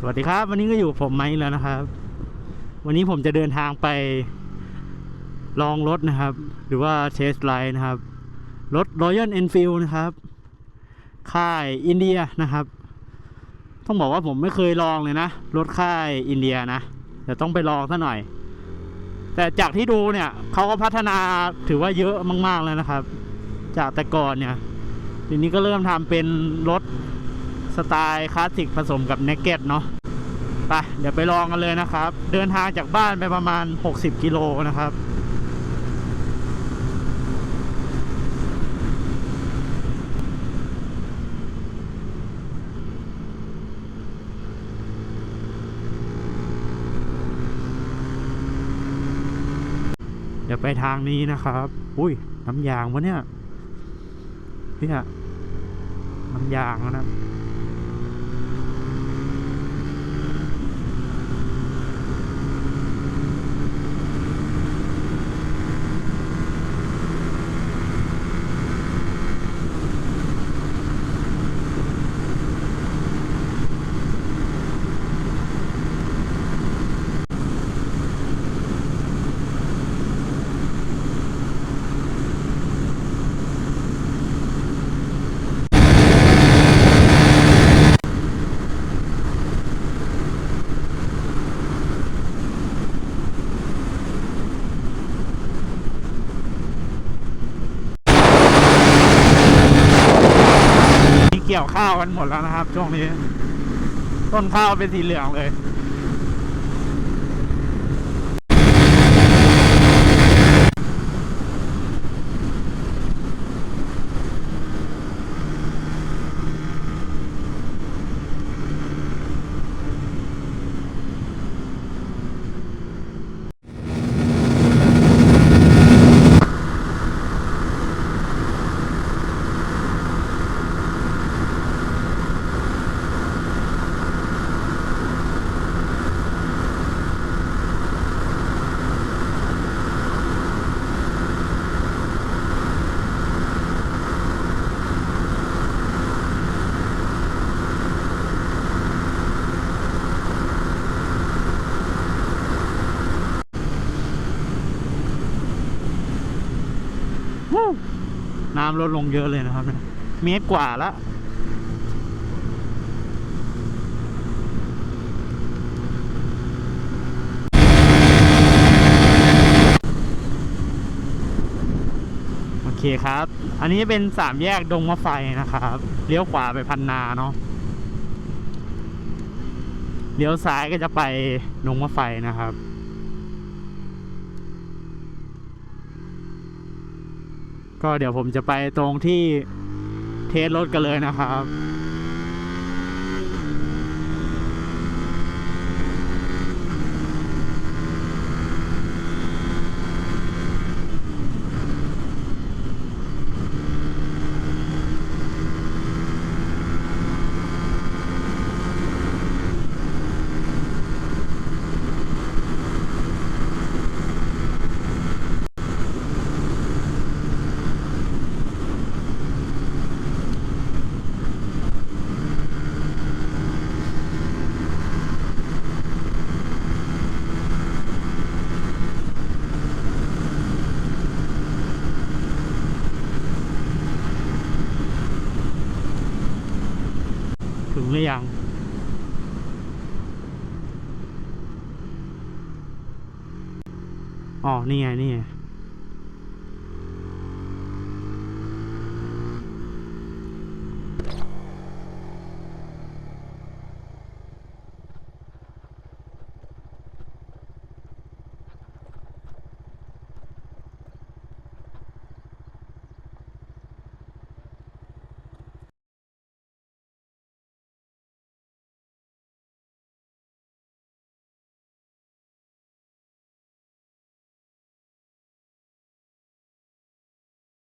สวัสดีครับ วันนี้ก็อยู่กับผมไมค์แล้วนะครับ วันนี้ผมจะเดินทางไปลองรถนะครับ หรือว่าเทสไลน์นะครับ รถ Royal Enfield นะครับ ค่ายอินเดียนะครับ ต้องบอกว่าผมไม่เคยลองเลยนะ รถค่ายอินเดียนะเดี๋ยวต้องไปลองซะหน่อย แต่จากที่ดูเนี่ยเขาก็พัฒนาถือว่าเยอะมาก ๆ แล้วนะครับ จากแต่ก่อนเนี่ยทีนี้ก็เริ่มทำเป็นรถ สไตล์คลาสสิกผสมกับเนกเก็ตเนาะไปเดี๋ยวไปลองกันเลยนะครับ เดินทางจากบ้านไปประมาณ 60 กิโลนะครับเดี๋ยวไปทางนี้นะครับ อุ้ย น้ำยางวะเนี่ย เนี่ย น้ำยางนะ นี่เกี่ยวข้าวกันหมดแล้วนะครับ ช่วงนี้ ต้นข้าวเป็นสีเหลืองเลย น้ำลดลงเยอะเลยนะครับเนี่ยเมตรกว่าล้วโอเคครับ อันนี้เป็นสามแยกดงมะไฟนะครับ เลี้ยวขวาไปพันนาเนาะ เลี้ยวซ้ายก็จะไปดงมะไฟนะครับ ก็เดี๋ยวผมจะไปตรงที่เทสรถกันเลยนะครับ หรือยังอ๋อนี่ไงนี่ไง